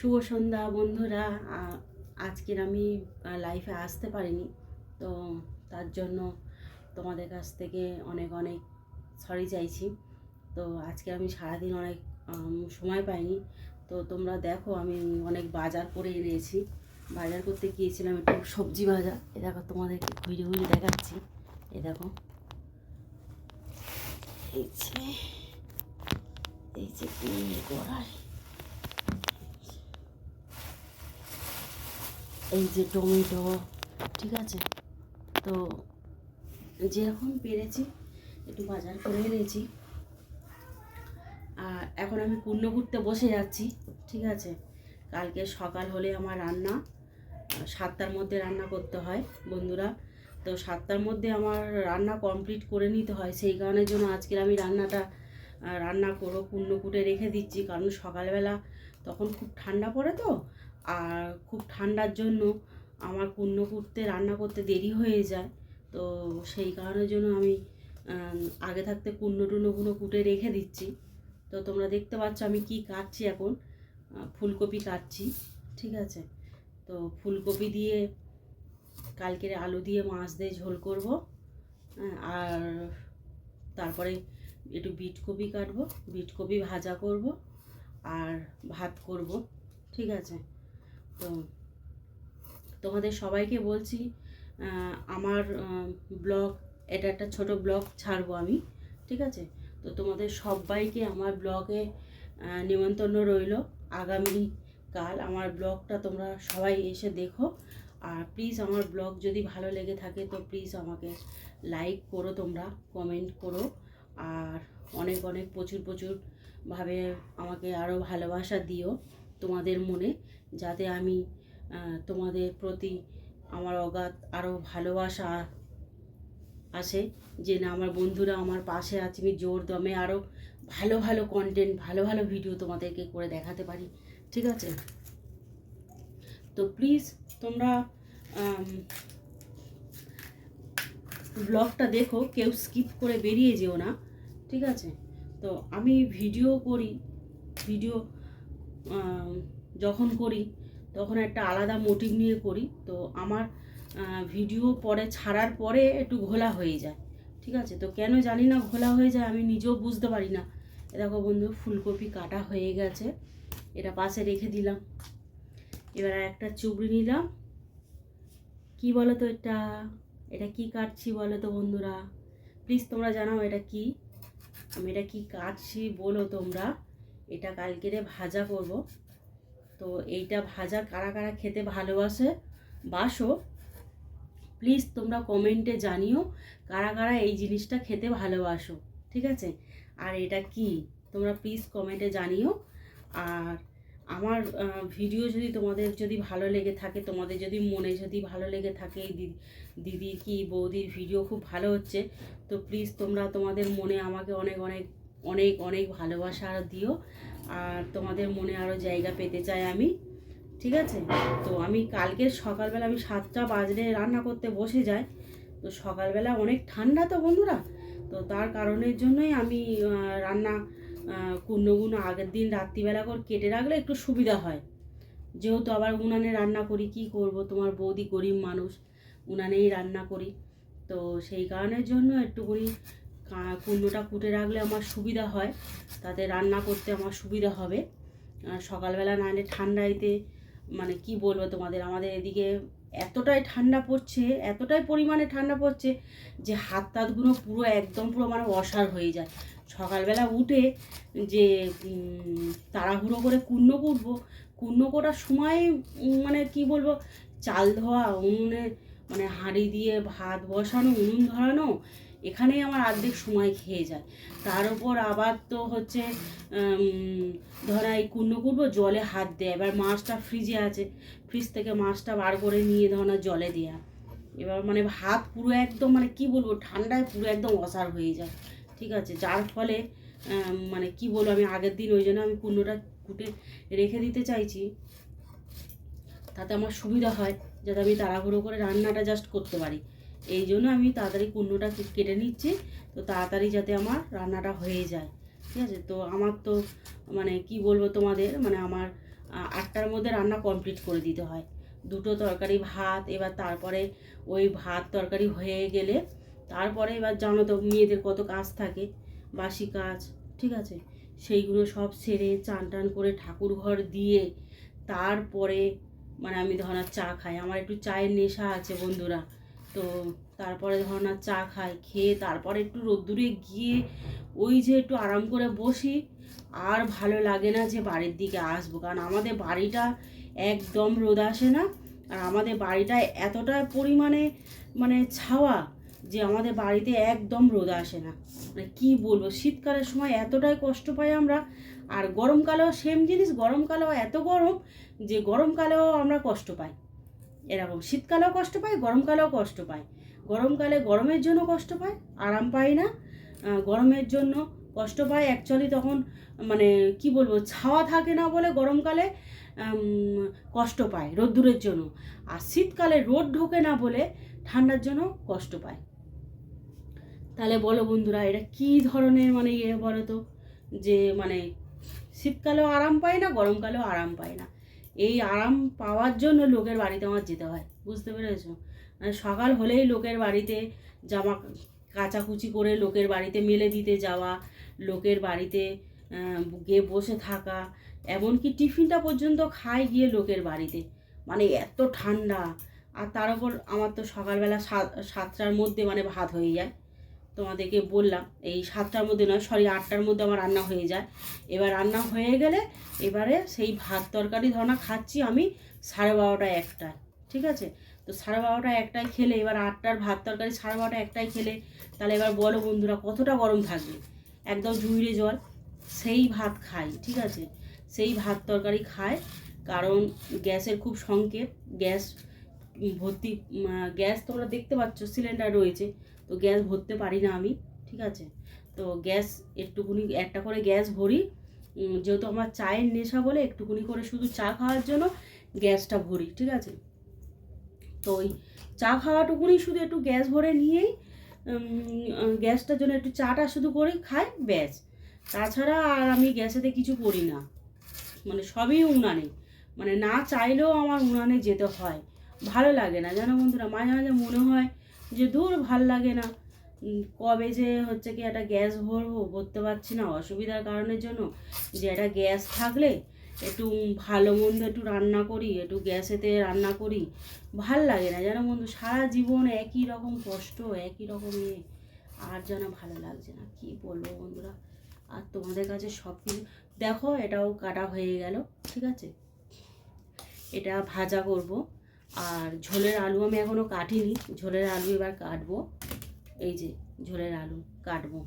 শুভ সন্ধ্যা বন্ধুরা। আজকের আমি লাইফে আসতে পারিনি। তো তার জন্য তোমাদের কাছ থেকে অনেক অনেক সরি চাইছি। তো আজকে আমি সারাদিন অনেক সময় পাইনি। তো তোমরা দেখো, আমি অনেক বাজার করে এনেছি। বাজার করতে গিয়েছিলাম একটু সবজি বাজার। এ দেখো তোমাদেরকে ঘুরে ঘুরে দেখাচ্ছি। এ দেখো। এই যে এই যে তিন এই যে টমেটো, ঠিক আছে? তো যেরকম পেরেছি, একটু বাজার করে এনেছি। আর এখন আমি পূর্ণ ঘুরতে বসে যাচ্ছি, ঠিক আছে? কালকে সকাল হলে আমার রান্না সাতটার মধ্যে রান্না করতে হয় বন্ধুরা। তো সাতটার মধ্যে আমার রান্না কমপ্লিট করে নিতে হয়, সেই কারণের জন্য আজকের আমি রান্নাটা রান্না করো পূর্ণ কুটে রেখে দিচ্ছি। কারণ সকালবেলা তখন খুব ঠান্ডা পড়ে তো আর খুব ঠান্ডার জন্য আমার পূর্ণ কুটতে রান্না করতে দেরি হয়ে যায়। তো সেই কারণের জন্য আমি আগে থাকতে পূর্ণ টুর্ণগুলো কুটে রেখে দিচ্ছি। তো তোমরা দেখতে পাচ্ছ আমি কি কাটছি এখন। ফুলকপি কাটছি ঠিক আছে? তো ফুলকপি দিয়ে কালকের আলু দিয়ে মাছ দিয়ে ঝোল করব। হ্যাঁ, আর তারপরে একটু বিট কপি কাটবো বিট কপি ভাজা করব আর ভাত করব ঠিক আছে? তো তোমাদের সবাইকে বলছি আমার ব্লগ, এটা একটা ছোট ব্লগ ছাড়বো আমি, ঠিক আছে? তো তোমাদের সবাইকে আমার ব্লগে নিমন্ত্রণ রইল। আগামী কাল আমার ব্লগটা তোমরা সবাই এসে দেখো। আর প্লিজ আমার ব্লগ যদি ভালো লেগে থাকে তো প্লিজ আমাকে লাইক করো তোমরা কমেন্ট করো। আর অনেক অনেক প্রচুর প্রচুরভাবে আমাকে আরও ভালোবাসা দিও তোমাদের মনে। যাতে আমি তোমাদের প্রতি আমার অগাধ আরও ভালোবাসা আসে যে না আমার বন্ধুরা আমার পাশে আছে, আমি জোর দমে আরও ভালো ভালো কন্টেন্ট ভালো ভালো ভিডিও তোমাদেরকে করে দেখাতে পারি, ঠিক আছে? তো প্লিজ তোমরা ব্লগটা দেখো, কেউ স্কিপ করে বেরিয়ে যেও না, ঠিক আছে? তো আমি ভিডিও করি ভিডিও যখন করি, তখন একটা আলাদা মোটিভ নিয়ে করি। তো আমার ভিডিও পরে ছাড়ার পরে একটু ঘোলা হয়ে যায়, ঠিক আছে? তো কেন জানি না ঘোলা হয়ে যায়, আমি নিজেও বুঝতে পারি না। দেখো বন্ধু, ফুলকপি কাটা হয়ে গেছে, এটা পাশে রেখে দিলাম। এবার একটা চুবড়ি নিলাম। কি বলো তো এটা? এটা কি কাটছি বলো তো বন্ধুরা? প্লিজ তোমরা জানাও এটা কি? আমি এটা কি কাটছি বলো তোমরা? এটা কালকেরে ভাজা করব। তো এইটা ভাজা কারা কারা খেতে ভালোবাসে বাসো। প্লিজ তোমরা কমেন্টে জানিও কারা কারা এই জিনিসটা খেতে ভালোবাসো, ঠিক আছে? আর এটা কি? তোমরা প্লিজ কমেন্টে জানিও। আর আমার ভিডিও যদি তোমাদের যদি ভালো লেগে থাকে, তোমাদের যদি মনে যদি ভালো লেগে থাকে দিদি দিদির কি বৌদির ভিডিও খুব ভালো হচ্ছে, তো প্লিজ তোমরা তোমাদের মনে আমাকে অনেক অনেক অনেক অনেক ভালোবাসা দিও। আর তোমাদের মনে আরও জায়গা পেতে চাই আমি, ঠিক আছে? তো আমি কালকে সকালবেলা আমি সাতটা বাজলে রান্না করতে বসে যাই। তো সকালবেলা অনেক ঠান্ডা তো বন্ধুরা, তো তার কারণের জন্যই আমি রান্না কুন্নগুনো আগের দিন রাত্রিবেলা করে কেটে রাখলে একটু সুবিধা হয়। যেহেতু আবার উনানে রান্না করি, কি করব? তোমার বৌদি গরিব মানুষ, উনানেই রান্না করি। তো সেই কারণের জন্য একটুখানি কা- কুটে রাখলে আমার সুবিধা হয়। তাতে রান্না করতে আমার সুবিধা হবে। সকালবেলা নাহলে ঠান্ডাইতে মানে কি বলব তোমাদের, আমাদের এদিকে এতটাই ঠান্ডা পড়ছে, এতটাই পরিমাণে ঠান্ডা পড়ছে যে হাত তাতগুলো পুরো একদম পুরো মানে অসার হয়ে যায়। সকালবেলা উঠে যে তাড়াহুড়ো করে কুন্ন কুটবো কুন্ন কোটার সময় মানে কি বলব, চাল ধোয়া, উনুনে মানে হাঁড়ি দিয়ে ভাত বসানো, উনুন ধরানো এখানেই আমার অর্ধেক সময় খেয়ে যায়। তার উপর আবার তো হচ্ছে ধরা এই কুন্ন কুটবো জলে হাত দেয়। এবার মাছটা ফ্রিজে আছে। ফ্রিজ থেকে মাছটা বার করে নিয়ে ধরা জলে দেওয়া এবার মানে হাত পুরো একদম মানে কি বলব, ঠান্ডায় পুরো একদম অসার হয়ে যায়। ঠিক আছে? যার ফলে মানে কি বলব, আমি আগের দিন ওই জন্য আমি কুন্ডোটা কুটে রেখে দিতে চাইছি। তাতে আমার সুবিধা হয়, যাতে আমি তাড়াহুড়ো করে রান্নাটা জাস্ট করতে পারি। এই জন্য আমি তাড়াতাড়ি কুন্ডোটা কে- কেটে নিচ্ছি। তো তাড়াতাড়ি যাতে আমার রান্নাটা হয়ে যায়। ঠিক আছে? তো আমার তো মানে কি বলব তোমাদের? মানে আমার আটটার মধ্যে রান্না কমপ্লিট করে দিতে হয়। দুটো তরকারি, ভাত, এবার তারপরে ওই ভাত তরকারি হয়ে গেলে তারপরে এবার জানো তো মেয়েদের কত কাজ থাকে, বাসি কাজ, ঠিক আছে? সেইগুলো সব সেরে চান টান করে ঠাকুর ঘর দিয়ে তারপরে মানে আমি ধরনার চা খাই। আমার একটু চায়ের নেশা আছে বন্ধুরা। তো তারপরে ধরনার চা খাই, খেয়ে তারপরে একটু রোদ্দুরে গিয়ে ওই যে একটু আরাম করে বসি। আর ভালো লাগে না যে বাড়ির দিকে আসব, কারণ আমাদের বাড়িটা একদম রোদ আসে না। আর আমাদের বাড়িটা এতটা পরিমাণে মানে ছাওয়া যে আমাদের বাড়িতে একদম রোদ আসে না। মানে কী বলব, শীতকালের সময় এতটাই কষ্ট পাই আমরা। আর গরমকালেও সেম জিনিস, গরমকালেও এত গরম যে গরমকালেও আমরা কষ্ট পাই। এরকম। শীতকালেও কষ্ট পায়, গরমকালেও কষ্ট পায়। গরমকালে গরমের জন্য কষ্ট পায়, আরাম পায় না। গরমের জন্য কষ্ট পায়। অ্যাকচুয়ালি তখন মানে কি বলব, ছাওয়া থাকে না বলে গরমকালে কষ্ট পায় রোদ্দুরের জন্য। আর শীতকালে রোদ ঢোকে না বলে ঠান্ডার জন্য কষ্ট পায়। তাহলে বলো বন্ধুরা, এটা কি ধরনের মানে ইয়ে বলো তো? যে মানে শীতকালেও আরাম পায় না, গরমকালেও আরাম পায় না। এই আরাম পাওয়ার জন্য লোকের বাড়িতে আমার যেতে হয়, বুঝতে পেরেছ? মানে সকাল হলেই লোকের বাড়িতে জামা কাচাকুচি করে লোকের বাড়িতে মেলে দিতে যাওয়া, লোকের বাড়িতে গিয়ে বসে থাকা, এমনকি টিফিনটা পর্যন্ত খাই গিয়ে লোকের বাড়িতে। মানে এত ঠান্ডা, আর তার উপর আমার তো সকালবেলা সাত, সাতটার মধ্যে মানে ভাত হয়ে যায়। তোমাদেরকে বললাম, এই সাতটার মধ্যে নয় সরি আটটার মধ্যে আমার রান্না হয়ে যায়। এবার রান্না হয়ে গেলে এবারে সেই ভাত তরকারি ধরনা খাচ্ছি আমি সাড়ে বারোটা একটায়, ঠিক আছে? তো সাড়ে বারোটা একটাই খেলে, এবার আটটার ভাত তরকারি সাড়ে বারোটা একটাই খেলে, তাহলে এবার বলো বন্ধুরা কতটা গরম থাকবে? একদম জুইরে জল, সেই ভাত খাই, ঠিক আছে? সেই ভাত তরকারি খায় কারণ গ্যাসের খুব সংকেত, গ্যাস ভর্তি গ্যাস তোমরা দেখতে পাচ্ছ, সিলিন্ডার রয়েছে তো গ্যাস ভরতে পারি না আমি, ঠিক আছে? তো গ্যাস একটুকুনি, একটা করে গ্যাস ভরি। যেহেতু আমার চায়ের নেশা বলে একটুকুনি করে শুধু চা খাওয়ার জন্য গ্যাসটা ভরি, ঠিক আছে? তো ওই চা খাওয়াটুকুনি শুধু একটু গ্যাস ভরে নিয়েই গ্যাসটার জন্য একটু চাটা শুধু করে খাই, ব্যাস। তাছাড়া আর আমি গ্যাসেতে কিছু করি না। মানে সবই উনানে। মানে না চাইলেও আমার উনানে যেতে হয়। ভালো লাগে না, জানো বন্ধুরা? মাঝে মাঝে মনে হয় যে দূর ভালো লাগে না। কবে যে হচ্ছে কি একটা গ্যাস ভরবো ভরতে পারছি না অসুবিধার কারণের জন্য। যে একটা গ্যাস থাকলে একটু ভালো মন্দ একটু রান্না করি, একটু গ্যাসেতে রান্না করি, ভালো লাগে না। যেন বন্ধু, সারা জীবন একই রকম কষ্ট, একই রকম ইয়ে আর যেন ভালো লাগছে না। কি বলব বন্ধুরা? আর তোমাদের কাছে সব কিছু, দেখো এটাও কাটা হয়ে গেল, ঠিক আছে? এটা ভাজা করব। আর ঝোলের আলু আমি এখনও কাটিনি। ঝোলের আলু এবার কাটবো। এই যে, ঝোলের আলু কাটবো।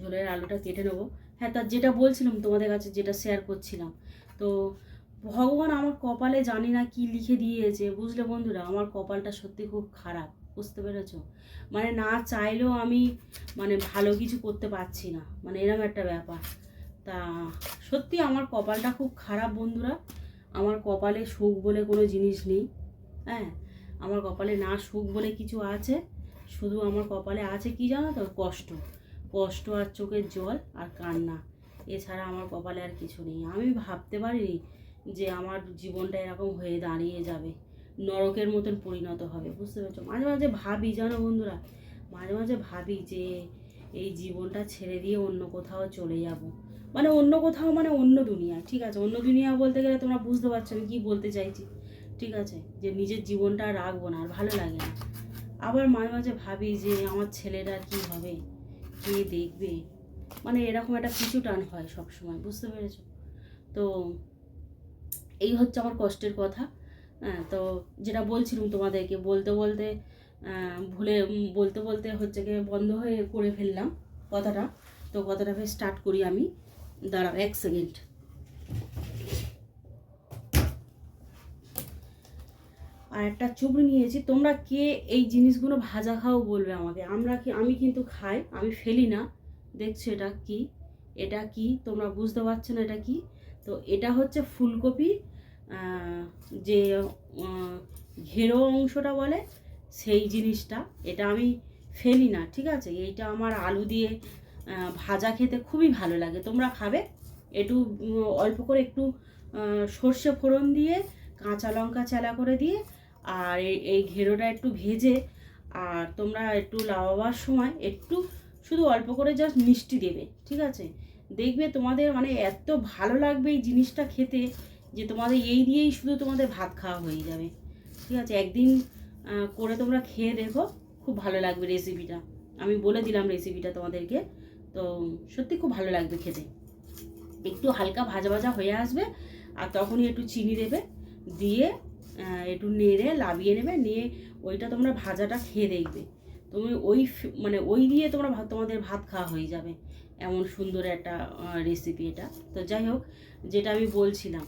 ঝোলের আলুটা কেটে নেব। হ্যাঁ তার যেটা বলছিলাম তোমাদের কাছে, যেটা শেয়ার করছিলাম। তো ভগবান আমার কপালে জানি না কি লিখে দিয়েছে। বুঝলে বন্ধুরা, আমার কপালটা সত্যি খুব খারাপ, বুঝতে পেরেছ? মানে না চাইলেও আমি মানে ভালো কিছু করতে পারছি না। মানে এরকম একটা ব্যাপার। তা সত্যি আমার কপালটা খুব খারাপ বন্ধুরা। আমার কপালে সুখ বলে কোনো জিনিস নেই হ্যাঁ? আমার কপালে না সুখ বলে কিছু আছে, শুধু আমার কপালে আছে কি জানো তো? কষ্ট। কষ্ট আর চোখের জল আর কান্না। এছাড়া আমার কপালে আর কিছু নেই। আমি ভাবতে পারিনি যে আমার জীবনটা এরকম হয়ে দাঁড়িয়ে যাবে। নরকের মতন পরিণত হবে, বুঝতে পেরেছ? মাঝে মাঝে ভাবি, জানো বন্ধুরা? মাঝে মাঝে ভাবি যে এই জীবনটা ছেড়ে দিয়ে অন্য কোথাও চলে যাব। মানে অন্য কোথাও মানে অন্য দুনিয়া, ঠিক আছে? অন্য দুনিয়া বলতে গেলে তোমরা বুঝতে পারছ আমি কী বলতে চাইছি, ঠিক আছে? যে নিজের জীবনটা আর রাখব না, আর ভালো লাগে না। আবার মাঝে মাঝে ভাবি যে আমার ছেলেরা কী হবে, কে দেখবে? মানে এরকম একটা পিছু টান হয় সব সময় বুঝতে পেরেছ? তো এই হচ্ছে আমার কষ্টের কথা হ্যাঁ? তো যেটা বলছিলাম তোমাদেরকে, বলতে বলতে ভুলে বলতে বলতে হচ্ছে গিয়ে বন্ধ হয়ে করে ফেললাম কথাটা। তো কথাটা ফের স্টার্ট করি আমি। দাঁড়াও, এক সেকেন্ড। আর একটা চুবড়ি নিয়েছি, তোমরা কে এই জিনিসগুলো ভাজা খাও বলবে আমাকে। আমরা কি, আমি কিন্তু খাই, আমি ফেলি না। দেখছ এটা কি? এটা কি? তোমরা বুঝতে পারছ না এটা কি? তো এটা হচ্ছে ফুলকপি যে ঘেরো অংশটা বলে, সেই জিনিসটা। এটা আমি ফেলি না, ঠিক আছে? এইটা আমার আলু দিয়ে ভাজা খেতে খুবই ভালো লাগে। তোমরা খাবে। একটু অল্প করে একটু সর্ষে ফোড়ন দিয়ে, কাঁচা লঙ্কা চালা করে দিয়ে, আর এই ঘেরোটা একটু ভেজে, আর তোমরা একটু লাগাবার সময় একটু শুধু অল্প করে জাস্ট মিষ্টি দেবে, ঠিক আছে? দেখবে তোমাদের মানে এত ভালো লাগবে এই জিনিসটা খেতে যে তোমাদের এই দিয়েই শুধু তোমাদের ভাত খাওয়া হয়ে যাবে, ঠিক আছে? একদিন করে তোমরা খেয়ে দেখো, খুব ভালো লাগবে রেসিপিটা আমি বলে দিলাম রেসিপিটা তোমাদেরকে। তো সত্যি খুব ভালো লাগবে খেতে। একটু হালকা ভাজা ভাজা হয়ে আসবে আর তখনই একটু চিনি দেবে, দিয়ে একটু নেড়ে লাবিয়ে নেবে, নিয়ে ওইটা তোমরা ভাজাটা খেয়ে দেখবে। তুমি ওই মানে ওই দিয়ে তোমরা তোমাদের ভাত খাওয়া হয়ে যাবে। এমন সুন্দর একটা রেসিপি এটা। তো যাই হোক, যেটা আমি বলছিলাম,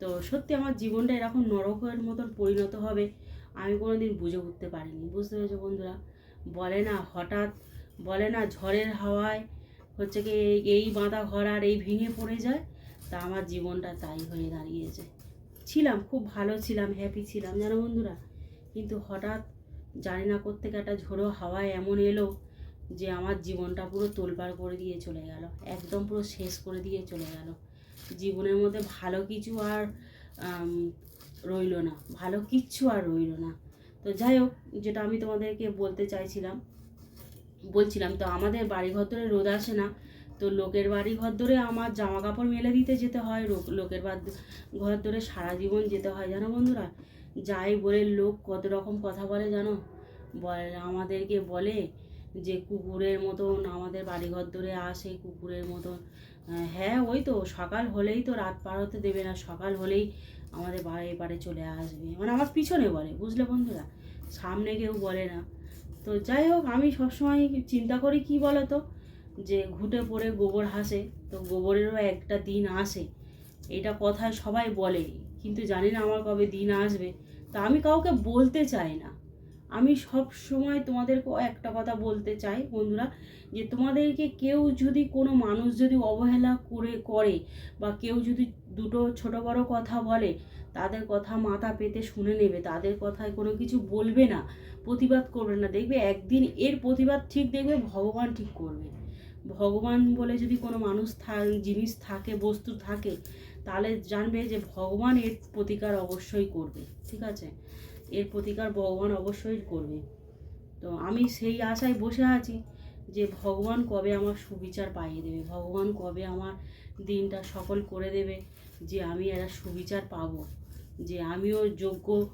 তো সত্যি আমার জীবনটা এরকম নরকের মতন পরিণত হবে, আমি কোনো দিন বুঝে উঠতে পারিনি। বুঝতে পেরেছ বন্ধুরা? বলে না হঠাৎ, বলে না ঝড়ের হাওয়ায় হচ্ছে কি এই- বাঁধা ঘর আর এই ভেঙে পড়ে যায়, তা আমার জীবনটা তাই হয়ে দাঁড়িয়েছে। ছিলাম, খুব ভালো ছিলাম হ্যাপি ছিলাম, জানো বন্ধুরা? কিন্তু হঠাৎ জানি না কোত্থেকে একটা ঝোড়ো হাওয়ায় এমন এলো যে আমার জীবনটা পুরো তোলপাড় করে দিয়ে চলে গেল, একদম পুরো শেষ করে দিয়ে চলে গেল। জীবনের মধ্যে ভালো কিছু আর রইল না, ভালো কিচ্ছু আর রইল না। তো যাই হোক, যেটা আমি তোমাদেরকে বলতে চাইছিলাম বলছিলাম, তো আমাদের বাড়ি ঘর ধরে রোদ আসে না, তো লোকের বাড়ি ঘর ধরে আমার জামা কাপড় মেলে দিতে যেতে হয় লোকের ঘর ধরে সারা জীবন যেতে হয়। জানো বন্ধুরা, যাই বলে লোক কত রকম কথা বলে জানো? আমাদেরকে বলে যে কুকুরের মতন আমাদের বাড়িঘর ধরে আসে, কুকুরের মতন। হ্যাঁ ওই তো, সকাল হলেই তো রাত পার হতে দেবে না, সকাল হলেই আমাদের বাড়ি পাড়ে চলে আসবে। মানে আমার পিছনে বলে, বুঝলে বন্ধুরা? সামনে কেউ বলে না। তো যাই হোক, আমি সবসময় চিন্তা করি কি বলো তো যে ঘুটে পড়ে গোবর হাসে, তো গোবরেরও একটা দিন আসে। এটা কথায় সবাই বলে, কিন্তু জানি না আমার কবে দিন আসবে। তা আমি কাউকে বলতে চাই না। আমি সব সময় তোমাদেরকে একটা কথা বলতে চাই, বন্ধুরা, যে তোমাদেরকে কেউ যদি কোনো মানুষ যদি অবহেলা করে করে, বা কেউ যদি দুটো ছোট বড় কথা বলে তাদের কথা মাথা পেতে শুনে নেবে, তাদের কথায় কোনো কিছু বলবে না, প্রতিবাদ করবে না। দেখবে একদিন এর প্রতিবাদ ঠিক দেখবে, ভগবান ঠিক করবে। ভগবান বলে যদি কোনো মানুষ জিনিস থাকে, বস্তু থাকে, তাহলে জানবে যে ভগবান এর প্রতিকার অবশ্যই করবে, ঠিক আছে? এর প্রতিকার ভগবান অবশ্যই করবে। তো আমি সেই আশায় বসে আছি যে ভগবান কবে আমার সুবিচার পাইয়ে দেবে, ভগবান কবে আমার দিনটা সফল করে দেবে যে আমি একটা সুবিচার পাবো। যে আমিও যোগ্য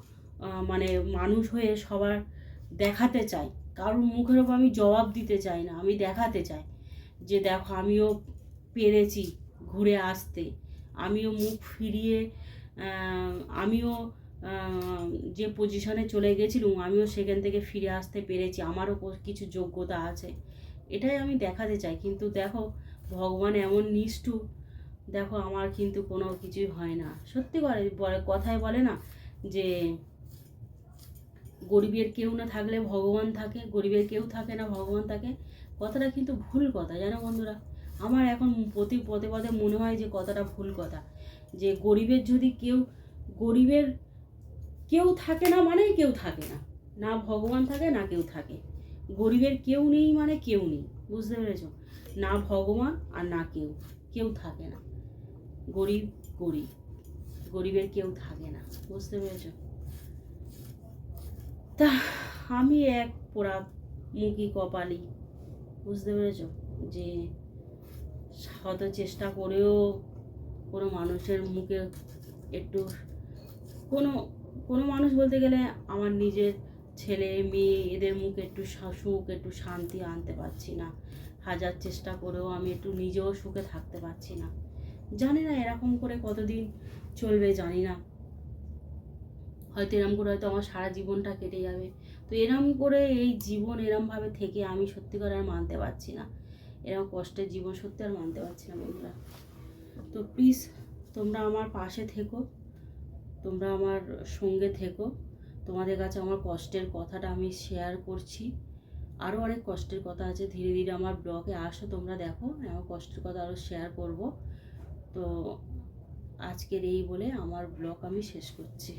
মানে মানুষ হয়ে সবার দেখাতে চাই। কারোর মুখের ওপর আমি জবাব দিতে চাই না, আমি দেখাতে চাই। যে দেখো, আমিও পেরেছি ঘুরে আসতে। আমিও মুখ ফিরিয়ে আমিও যে পজিশনে চলে গেছিলাম, আমিও সেখান থেকে ফিরে আসতে পেরেছি। আমারও কিছু যোগ্যতা আছে। এটাই আমি দেখাতে চাই। কিন্তু দেখো, ভগবান এমন নিষ্ঠুর দেখো আমার কিন্তু কোনো কিছুই হয় না। সত্যি করে বলে, কথায় বলে না যে গরিবের কেউ না থাকলে ভগবান থাকে, গরিবের কেউ থাকে না, ভগবান থাকে। কথাটা কিন্তু ভুল কথা, জানো বন্ধুরা? আমার এখন প্রতি পদে পদে মনে হয় যে কথাটা ভুল কথা। যে গরিবের যদি কেউ, গরিবের কেউ থাকে না মানেই কেউ থাকে না। না ভগবান থাকে, না কেউ থাকে। গরিবের কেউ নেই মানে কেউ নেই, বুঝতে পেরেছ? না ভগবান আর না কেউ কেউ থাকে না। গরিব গরিব গরিবের কেউ থাকে না, বুঝতে পেরেছ? তা আমি এক পোড়া মুখী কপালি, বুঝতে পেরেছ? যে শত চেষ্টা করেও কোনো মানুষের মুখে একটু কোনো কোনো মানুষ বলতে গেলে আমার নিজের ছেলে, মেয়ে, এদের মুখে একটু সুখ, একটু শান্তি আনতে পারছি না। হাজার চেষ্টা করেও আমি একটু নিজেও সুখে থাকতে পারছি না। জানি না এরকম করে কতদিন চলবে, জানি না। হয়তো এরম করে হয়তো আমার সারা জীবনটা কেটে যাবে। তো এরম করে এই জীবন এরমভাবে থেকে আমি সত্যি করে আর মানতে পারছি না। এরকম কষ্টের জীবন সত্যি আর মানতে পারছি না বন্ধুরা। তো প্লিজ তোমরা আমার পাশে থেকো, তোমরা আমার সঙ্গে থেকো। তোমাদের কাছে আমার কষ্টের কথাটা আমি শেয়ার করছি। আরও অনেক কষ্টের কথা আছে, ধীরে ধীরে আমার ব্লগে আসো তোমরা দেখো আমার কষ্টের কথা আরও শেয়ার করব। তো আজকের এই বলে আমার ব্লগ আমি শেষ করছি।